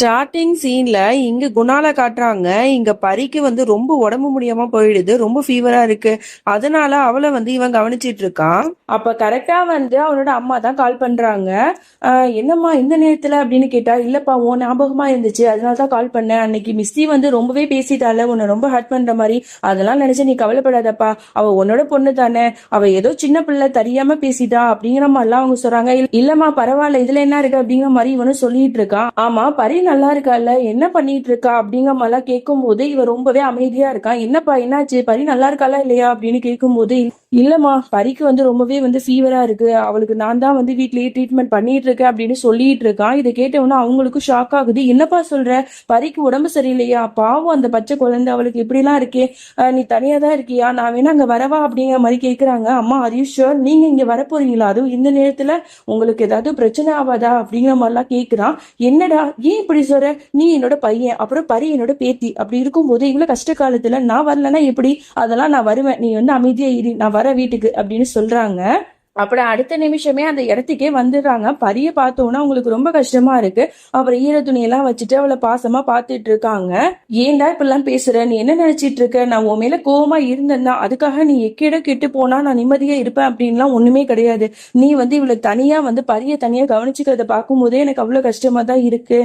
Starting சீன்ல இங்க குணால காட்டுறாங்க. இங்க பரிக்கு வந்து ரொம்ப உடம்பு முடியாம போயிடுது. ரொம்ப ஃபீவரா இருக்கு. அதனால அவளை வந்து இவன் கவனிச்சிட்டு இருக்கான். அப்ப கரெக்டா வந்து அவனோட அம்மா தான் கால் பண்றாங்க. ஆஹ் என்னம்மா இந்த நேரத்துல அப்படின்னு கேட்டா இல்லப்பா உன் ஞாபகமா இருந்துச்சு. அதனால தான் கால் பண்ணேன் அன்னைக்கு மிஸ்ஸி வந்து ரொம்பவே பேசிட்டால உன்னை ரொம்ப ஹர்ட் பண்ற மாதிரி. அதெல்லாம் நினைச்சு நீ கவலைப்படாதப்பா. அவ உன்னோட பொண்ணு தானே. அவ ஏதோ சின்ன பிள்ளை தெரியாம பேசிட்டா அப்படிங்கிற மாதிரிலாம் அவங்க சொல்றாங்க. "இல்ல- இல்லம்மா பரவாயில்ல. இதுல என்ன இருக்கு? அப்படிங்கிற மாதிரி இவனும் சொல்லிட்டு இருக்கான். ஆமா பரி நல்லா இருக்கால என்ன பண்ணிட்டு இருக்கா அப்படிங்கிற மாதிரிலாம் கேட்கும் போது இவ ரொம்பவே அமைதியா இருக்கான் என்னப்பா என்னாச்சு? பரி நல்லா இருக்காளா இல்லையா? அப்படின்னு கேட்கும்போது இல்லம்மா பரிக்கு வந்து ரொம்பவே வந்து ஃபீவரா இருக்கு. அவளுக்கு நான் தான் வந்து வீட்லயே ட்ரீட்மெண்ட் பண்ணிட்டு இருக்கேன் அப்படின்னு சொல்லிட்டு இருக்கான் இதை கேட்டவொன்னே அவங்களுக்கும் ஷாக் ஆகுது. என்னப்பா சொல்ற? பரிக்கு உடம்பு சரியில்லையா? பாவம் அந்த பச்சை குழந்தை அவளுக்கு இப்படிலாம் இருக்கே. நீ தனியா தான் இருக்கியா? நான் வேணா அங்க வரவா? அப்படிங்கிற மாதிரி கேக்குறாங்க. அம்மா அரியு you நீங்க இங்க வரப்போறீங்களா? அதுவும் இந்த நேரத்துல உங்களுக்கு ஏதாவது பிரச்சனை ஆகாதா அப்படிங்கிற மாதிரிலாம் கேக்குறான். என்னடா? ஏன் இப்படி சொல்ற நீ என்னோட பையன் அப்புறம் பரி என்னோட பேத்தி. அப்படி இருக்கும்போது இவ்வளவு கஷ்ட காலத்துல நான் வரலன்னா எப்படி? அதெல்லாம் நான் வருவேன். நீ வந்து அமைதியா இரு நான் வர வீட்டுக்கு அப்படின்னு சொல்றாங்க. அப்புறம் அடுத்த நிமிஷமே அந்த இடத்துக்கே வந்துடுறாங்க. பரிய பார்த்தோன்னா அவங்களுக்கு ரொம்ப கஷ்டமா இருக்கு. அப்புறம் ஈர துணியெல்லாம் வச்சுட்டு அவளை பாசமா பார்த்துட்டு இருக்காங்க. ஏன்டா இப்படிலாம் பேசுற? நீ என்ன நினைச்சிட்டு இருக்க? நான் உன் மேல கோவமா இருந்தேன்னா அதுக்காக நீ எக்கேட கெட்டு போனா நான் நிம்மதியா இருப்பேன் அப்படின்லாம் ஒண்ணுமே கிடையாது. நீ வந்து இவளை தனியா வந்து பரிய தனியா கவனிச்சுக்கிறத பார்க்கும்போதே எனக்கு அவ்வளவு கஷ்டமா தான் இருக்கு.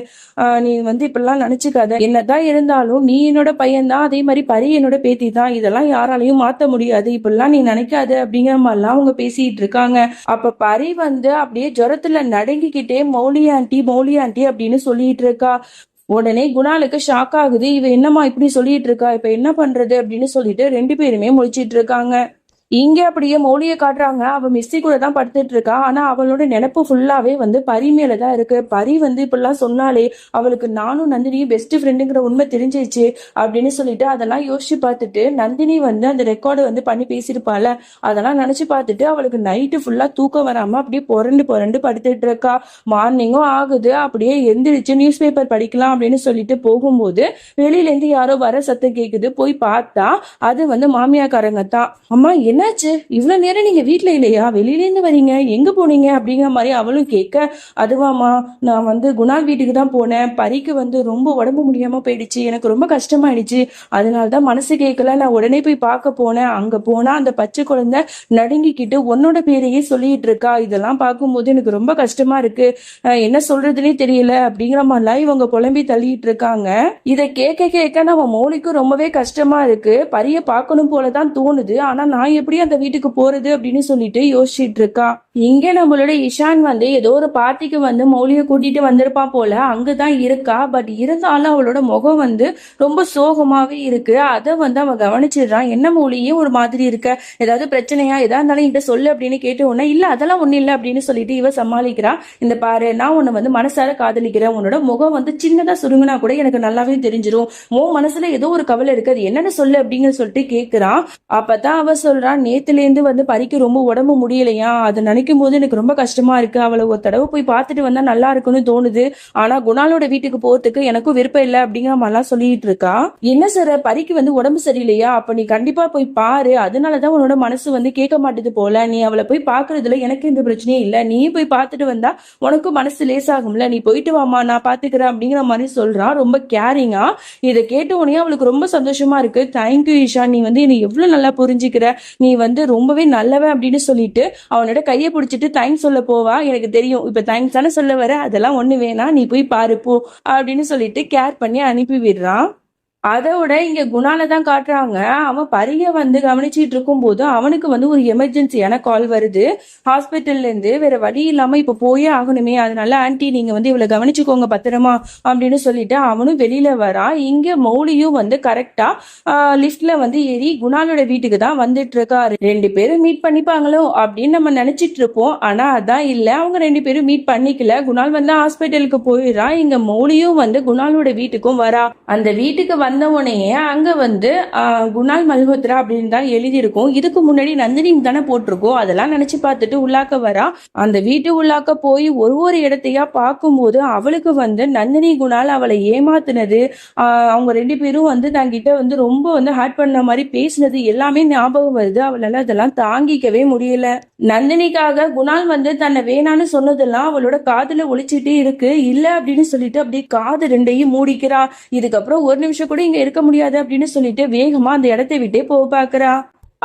நீ வந்து இப்படிலாம் நினைச்சுக்காத. என்னதான் இருந்தாலும் நீ என்னோட பையன் தான். அதே மாதிரி பரி என்னோட பேத்தி தான். இதெல்லாம் யாராலையும் மாத்த முடியாது. இப்பெல்லாம் நீ நினைக்காத அப்படிங்கிற மாதிரிலாம் அவங்க பேசிட்டு இருக்காங்க. அப்ப பரி வந்து அப்படியே ஜுரத்துல நடுங்கிக்கிட்டே மௌலி ஆண்டி மௌலி ஆண்டி அப்படின்னு சொல்லிட்டு இருக்கா. உடனே குணாலுக்கு ஷாக் ஆகுது. இவ என்னம்மா இப்படி சொல்லிட்டு இருக்கா? இப்ப என்ன பண்றது? அப்படின்னு சொல்லிட்டு ரெண்டு பேருமே முழிச்சிட்டு இருக்காங்க. இங்க அப்படியே மௌலிய காட்டுறாங்க. அவ மிஸ்ஸி கூட தான் படுத்துட்டு இருக்கா ஆனா அவளோட நினைப்பு ஃபுல்லாவே வந்து பரி மேல தான் இருக்கு. பரி வந்து இப்படிலாம் சொன்னாலே அவளுக்கு நானும் நந்தினியும் பெஸ்ட் ஃப்ரெண்டுங்கிற உண்மை தெரிஞ்சிச்சு அப்படின்னு சொல்லிட்டு அதெல்லாம் யோசிச்சு பார்த்துட்டு நந்தினி வந்து அந்த ரெக்கார்டு வந்து பண்ணி பேசியிருப்பாள் அதெல்லாம் நினைச்சு பார்த்துட்டு அவளுக்கு நைட்டு ஃபுல்லா தூக்கம் வராம அப்படியே புரண்டு புரண்டு படுத்துட்டு இருக்கா மார்னிங்கும் ஆகுது. அப்படியே எந்திரிச்சு நியூஸ் பேப்பர் படிக்கலாம் அப்படின்னு சொல்லிட்டு போகும்போது வெளியில இருந்து யாரோ வர சத்தம் கேக்குது. போய் பார்த்தா அது வந்து மாமியாக்காரங்க தான். அம்மா என்னாச்சு? இவ்வளவு நேரம் நீங்க வீட்ல இல்லையா? வெளியிலேருந்து வரீங்க. எங்க போனீங்க? அப்படிங்கிற மாதிரி அவளும் கேட்க அதுவாமா நான் வந்து குணால் வீட்டுக்கு தான் போனேன். பரிக்கு வந்து ரொம்ப உடம்பு முடியாம போயிடுச்சு. எனக்கு ரொம்ப கஷ்டமாயிடுச்சு. அதனால தான் மனசு கேட்கல. நான் உடனே போய் பார்க்க போனேன். அங்க போனா அந்த பச்சை குழந்தை நடுங்கிக்கிட்டு உன்னோட பேரையே சொல்லிட்டு இருக்கா? இதெல்லாம் பார்க்கும்போது எனக்கு ரொம்ப கஷ்டமா இருக்கு. என்ன சொல்றதுனே தெரியல. அப்படிங்கிற மாதிரிலாம் இவங்க புலம்பி தள்ளிட்டு இருக்காங்க. இதை கேட்க கேட்க நம்ம மௌலிக்கும் ரொம்பவே கஷ்டமா இருக்கு. பரிய பார்க்கணும் போலதான் தோணுது. ஆனா நான் எப்படி அந்த வீட்டுக்கு போறது அப்படின்னு சொல்லிட்டு யோசிச்சுட்டு இருக்கா. இங்க நம்மளோட இஷான் வந்து ஏதோ ஒரு பார்ட்டிக்கு வந்து மௌலிய கூட்டிட்டு வந்திருப்பா போல. அங்கதான் இருக்கா. பட் இருந்தாலும் அவளோட முகம் வந்து ரொம்ப சோகமாவே இருக்கு. அதை வந்து அவன் கவனிச்சிடுறான் என்ன மௌலியே ஒரு மாதிரி இருக்க? ஏதாவது பிரச்சனையா? எதா இருந்தாலும் என்கிட்ட சொல்லு அப்படின்னு கேட்ட உடனே இல்ல அதெல்லாம் ஒண்ணு இல்லை அப்படின்னு சொல்லிட்டு இவ சமாளிக்கிறா. இந்த பாரு நான் உன்னை வந்து மனசார காதலிக்கிறேன். உன்னோட முகம் வந்து சின்னதா சுருங்கினா கூட எனக்கு நல்லாவே தெரிஞ்சிரும். உன் மனசுல ஏதோ ஒரு கவலை இருக்கு. அது என்னன்னு சொல்லு அப்படின்னு சொல்லிட்டு கேக்குறான் அப்பதான் அவ சொல்றான் நேத்துல இருந்து வந்து பறிக்க ரொம்ப உடம்பு முடியலையா? அதை நினைக்க போது எனக்கு ரொம்ப கஷ்டமா இருக்கு. அவளை ஒரு தடவை போய் பார்த்துட்டு வந்தா நல்லா இருக்கும்னு தோணுது. ஆனா குணாலோட வீட்டுக்கு போறதுக்கு எனக்கும் விருப்பம் இல்லை அப்படிங்கிற மாதிரிலாம் சொல்லிட்டு இருக்கா? என்ன சார் பறிக்கு வந்து உடம்பு சரியில்லையா? அப்ப நீ கண்டிப்பா போய் பாரு. அதனாலதான் உன்னோட மனசு வந்து கேட்க மாட்டுது போல. நீ அவளை போய் பாக்குறதுல எனக்கு எந்த பிரச்சனையும் இல்ல. நீ போய் பார்த்துட்டு வந்தா உனக்கும் மனசு லேசாகும்ல நீ போயிட்டு வாமா நான் பாத்துக்கிறேன் அப்படிங்கிற மாதிரி சொல்றான் ரொம்ப கேரிங்கா இதை கேட்ட உடனே அவளுக்கு ரொம்ப சந்தோஷமா இருக்கு. Thank you Isha. நீ வந்து என்னை எவ்வளவு நல்லா புரிஞ்சுக்கிற. நீ வந்து ரொம்பவே நல்லவன் அப்படின்னு சொல்லிட்டு அவனோட கையை பிடிச்சிட்டு தேங்க்ஸ் சொல்ல போவா? எனக்கு தெரியும். இப்ப தேங்க்ஸ் தானே சொல்ல வர? அதெல்லாம் ஒண்ணு வேணாம். நீ போய் பாரு போ. அப்படின்னு சொல்லிட்டு கேர் பண்ணி அனுப்பி விடுறான் அதோட இங்க குணால தான் காட்டுறாங்க. அவன் பரிய வந்து கவனிச்சிட்டு இருக்கும் போது அவனுக்கு வந்து ஒரு எமர்ஜென்சியான கால் வருது. ஹாஸ்பிட்டல்ல இருந்து வேற வழி இல்லாம இப்ப போயே ஆகணுமே. அதனால ஆன்ட்டி நீங்க வந்து இவளை கவனிச்சுக்கோங்க பத்திரமா அப்படின்னு சொல்லிட்டு அவனும் வெளியில வரான் இங்க மௌலியும் வந்து கரெக்டா லிஃப்ட்ல வந்து ஏறி குணாலோட வீட்டுக்கு தான் வந்துட்டு இருக்காரு ரெண்டு பேரும் மீட் பண்ணிப்பாங்களோ அப்படின்னு நம்ம நினைச்சிட்டு இருப்போம் ஆனா அதான் இல்ல. அவங்க ரெண்டு பேரும் மீட் பண்ணிக்கல. குணால் வந்து ஹாஸ்பிட்டலுக்கு போயிடுறான் இங்க மௌலியும் வந்து குணாலோட வீட்டுக்கும் வரா. அந்த வீட்டுக்கு வந்து உடனே அங்கே வந்து குணால் மல்ஹோத்ரா அப்படின்னு தான் எழுதியிருக்கும். இதுக்கு முன்னாடி நந்தினி தானே போட்டிருக்கோம் அதெல்லாம் நினச்சி பார்த்துட்டு உள்ளாக்க வரா. அந்த வீட்டு உள்ளாக்க போய் ஒரு ஒரு இடத்தையா பார்க்கும்போது அவளுக்கு வந்து நந்தினி குணால் அவளை ஏமாத்தினது அவங்க ரெண்டு பேரும் வந்து தங்கிட்ட வந்து ரொம்ப வந்து ஹர்ட் பண்ண மாதிரி பேசினது எல்லாமே ஞாபகம் வருது. அவளால் அதெல்லாம் தாங்கிக்கவே முடியல. நந்தினிக்காக குணால் வந்து தன்னை வேணான்னு சொன்னதெல்லாம் அவளோட காதுல ஒழிச்சிட்டே இருக்கு. இல்ல அப்படின்னு சொல்லிட்டு அப்படியே காது ரெண்டையும் மூடிக்கிறா. இதுக்கப்புறம் ஒரு நிமிஷம் கூட இங்க இருக்க முடியாது அப்படின்னு சொல்லிட்டு வேகமா அந்த இடத்தை விட்டே போக பாக்குறா.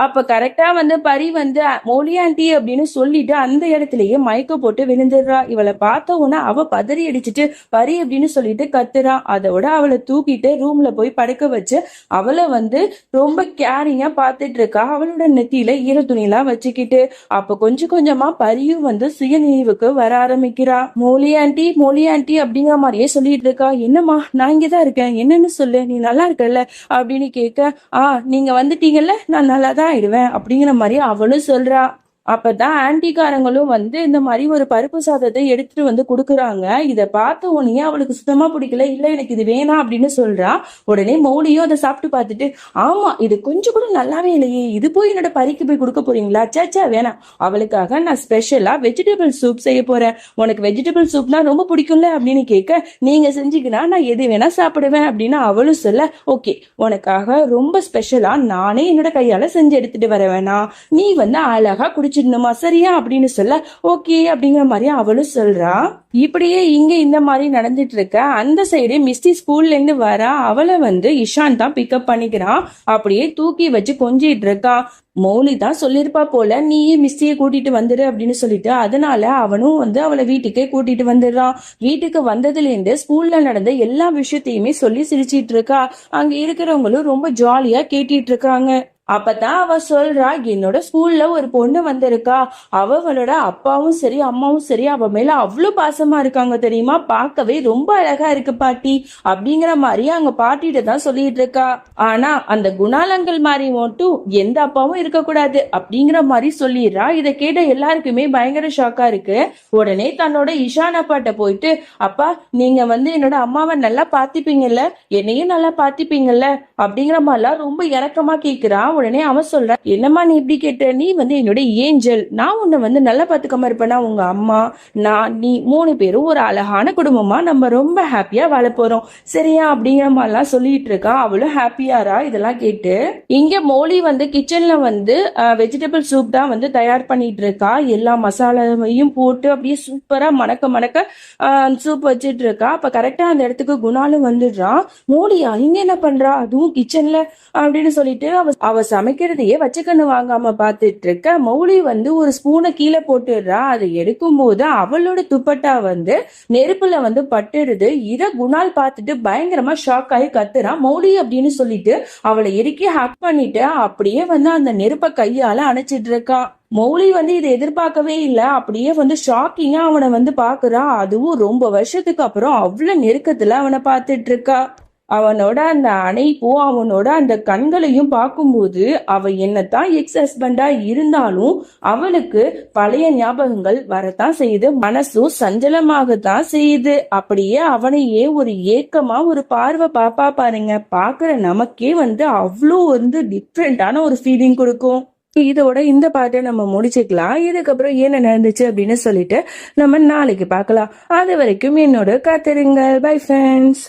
அப்ப கரெக்டா வந்து பரி வந்து மோலி அப்படின்னு சொல்லிட்டு அந்த இடத்துலயே மயக்க போட்டு விழுந்துடுறா. இவளை பார்த்த உடனே அவ பதறி அடிச்சுட்டு பரி அப்படின்னு சொல்லிட்டு கத்துறா. அதோட அவளை தூக்கிட்டு ரூம்ல போய் படுக்க வச்சு அவளை வந்து ரொம்ப கேரிங்கா பார்த்துட்டு இருக்கா. அவளோட நெத்தியில ஈர துணிலாம் வச்சுக்கிட்டு அப்ப கொஞ்சம் கொஞ்சமா பரியும் வந்து சுயநினைவுக்கு வர ஆரம்பிக்கிறா. மொழியாண்டி மொழியாண்டி அப்படிங்கிற மாதிரியே சொல்லிட்டு இருக்கா. என்னம்மா நான் இங்கதான் இருக்கேன். என்னன்னு சொல்லு நீ நல்லா இருக்கல அப்படின்னு கேட்க ஆ நீங்க வந்துட்டீங்கல்ல? நான் நல்லா தான் ஆயிடுவேன் அப்படிங்கிற மாதிரி அவளும் சொல்றா. அப்பதான் ஆன்டிக்காரங்களும் வந்து இந்த மாதிரி ஒரு பருப்பு சாதத்தை எடுத்துட்டு வந்து கொடுக்குறாங்க. இதை பார்த்த உடனே அவளுக்கு சுத்தமா பிடிக்கல. இல்ல எனக்கு இது வேணாம் அப்படின்னு சொல்றா. உடனே மௌலியும் அதை சாப்பிட்டு பார்த்துட்டு ஆமா இது கொஞ்சம் கூட நல்லாவே இல்லையே. இது போய் என்னோட பறிக்கு போய் கொடுக்க போறீங்களா? சேச்சா வேணாம். அவளுக்காக நான் ஸ்பெஷலா வெஜிடபிள் சூப் செய்ய போறேன். உனக்கு வெஜிடபிள் சூப்னா ரொம்ப பிடிக்கும்ல? அப்படின்னு கேட்க நீங்க செஞ்சீங்கன்னா நான் எது வேணா சாப்பிடுவேன். அப்படின்னு அவளும் சொல்ல ஓகே உனக்காக ரொம்ப ஸ்பெஷலா நானே என்னோட கையால செஞ்சு எடுத்துட்டு வர வேணாம். நீ வந்து அழகா முடிச்சிடணுமா சரியா? அப்படின்னு சொல்ல ஓகே அப்படிங்கிற மாதிரி அவளும் சொல்றா. இப்படியே இங்க இந்த மாதிரி நடந்துட்டு இருக்க அந்த சைடு மிஸ்டி ஸ்கூல்ல இருந்து வர. அவளை வந்து இஷான் தான் பிக்கப் பண்ணிக்கிறான் அப்படியே தூக்கி வச்சு கொஞ்சிட்டு இருக்கா மௌலி தான் சொல்லியிருப்பா போல நீயே மிஸ்டியை கூட்டிட்டு வந்துடு அப்படின்னு சொல்லிட்டு அதனால அவனும் வந்து அவளை வீட்டுக்கே கூட்டிட்டு வந்துடுறான் வீட்டுக்கு வந்ததுலேருந்து ஸ்கூல்ல நடந்த எல்லா விஷயத்தையுமே சொல்லி சிரிச்சிட்டு இருக்கா அங்க இருக்கிறவங்களும் ரொம்ப ஜாலியா கேட்டிட்டு இருக்காங்க அப்பதான் அவ சொல்றா என்னோட ஸ்கூல்ல ஒரு பொண்ணு வந்திருக்கா. அவ அவளோட அப்பாவும் சரி அம்மாவும் சரி அவ மேல அவ்வளவு பாசமா இருக்காங்க தெரியுமா? பார்க்கவே ரொம்ப அழகா இருக்கு பாட்டி அப்படிங்கிற மாதிரி அங்க பாட்டிட்டு தான் சொல்லிட்டு இருக்கா. ஆனா அந்த குணாலங்கள் மாதிரி மட்டும் எந்த அப்பாவும் இருக்கக்கூடாது அப்படிங்கிற மாதிரி சொல்லிடுறா. இதை கேட்ட எல்லாருக்குமே பயங்கர ஷாக்கா இருக்கு. உடனே தன்னோட இஷான் அப்பாட்ட போயிட்டு அப்பா நீங்க வந்து என்னோட அம்மாவை நல்லா பாத்திப்பீங்கல்ல என்னையும் நல்லா பாத்திப்பீங்கல்ல அப்படிங்கிற மாதிரிலாம் ரொம்ப இறக்கமா கேக்குறா. உடனே அவன் சொல்ற என்னம்மா நீ இப்படி கேட்ட? நீ வந்து என்னோட ஏஞ்சல். நான் உன்னை வந்து நல்லா பாத்துக்காம இருப்பேனா உங்க அம்மா நான் நீ மூணு பேரும் ஒரு அழகான குடும்பமா நம்ம ரொம்ப ஹாப்பியா வாழ போறோம். சரியா? அப்படிங்கிற மாதிரிலாம் சொல்லிட்டு இருக்கா. அவளும் ஹாப்பியாரா இதெல்லாம் கேட்டு இங்க மோலி வந்து கிச்சன்ல வந்து வெஜிடபிள் சூப் தான் வந்து தயார் பண்ணிட்டு இருக்கா. எல்லா மசாலாவையும் போட்டு அப்படியே சூப்பரா மணக்க மணக்க சூப் வச்சிட்டு இருக்கா. அப்ப கரெக்டா அந்த இடத்துக்கு குணாலும் வந்துடுறான் மோலியா இங்க என்ன பண்றா? அதுவும் கிச்சன்ல அப்படின்னு சொல்லிட்டு அவ அவ சமைக்கிறதையே வச்சுக்கண்ணு வாங்காம பாத்துட்டு இருக்க மௌலி வந்து ஒரு ஸ்பூனை கீழே போட்டுடுறா. அதை எடுக்கும் போது அவளோட துப்பட்டா வந்து நெருப்புல வந்து பட்டுடுது. இத குணால் பார்த்துட்டு பயங்கரமா ஷாக் ஆகி கத்துறான் மௌலி அப்படின்னு சொல்லிட்டு அவளை இறுக்கி ஹக் பண்ணிட்டு அப்படியே வந்து அந்த நெருப்பை கையால அணைச்சிட்டு இருக்கான் மௌலி வந்து இதை எதிர்பார்க்கவே இல்லை. அப்படியே வந்து ஷாக்கிங்கா அவனை வந்து பாக்குறா அதுவும் ரொம்ப வருஷத்துக்கு அப்புறம் அவ்வளவு நெருக்கத்துல அவனை பார்த்துட்டு இருக்கா. அவனோட அந்த அணைப்பும் அவனோட அந்த கண்களையும் பார்க்கும்போது அவ என்னத்தான் எக்ஸ் ஹஸ்பண்டா இருந்தாலும் அவளுக்கு பழைய ஞாபகங்கள் வரத்தான் செய்யுது. மனசும் சஞ்சலமாகத்தான் செய்யுது. அப்படியே அவனையே ஒரு ஏக்கமா ஒரு பார்வை பாப்பா பாருங்க. பாக்குற நமக்கே வந்து அவ்வளோ வந்து டிஃப்ரெண்டான ஒரு ஃபீலிங் கொடுக்கும். இதோட இந்த பாட்டை நம்ம முடிச்சுக்கலாம். இதுக்கப்புறம் என்ன நடந்துச்சு அப்படின்னு சொல்லிட்டு நம்ம நாளைக்கு பார்க்கலாம். அது வரைக்கும் என்னோட காத்திருங்கள். Bye friends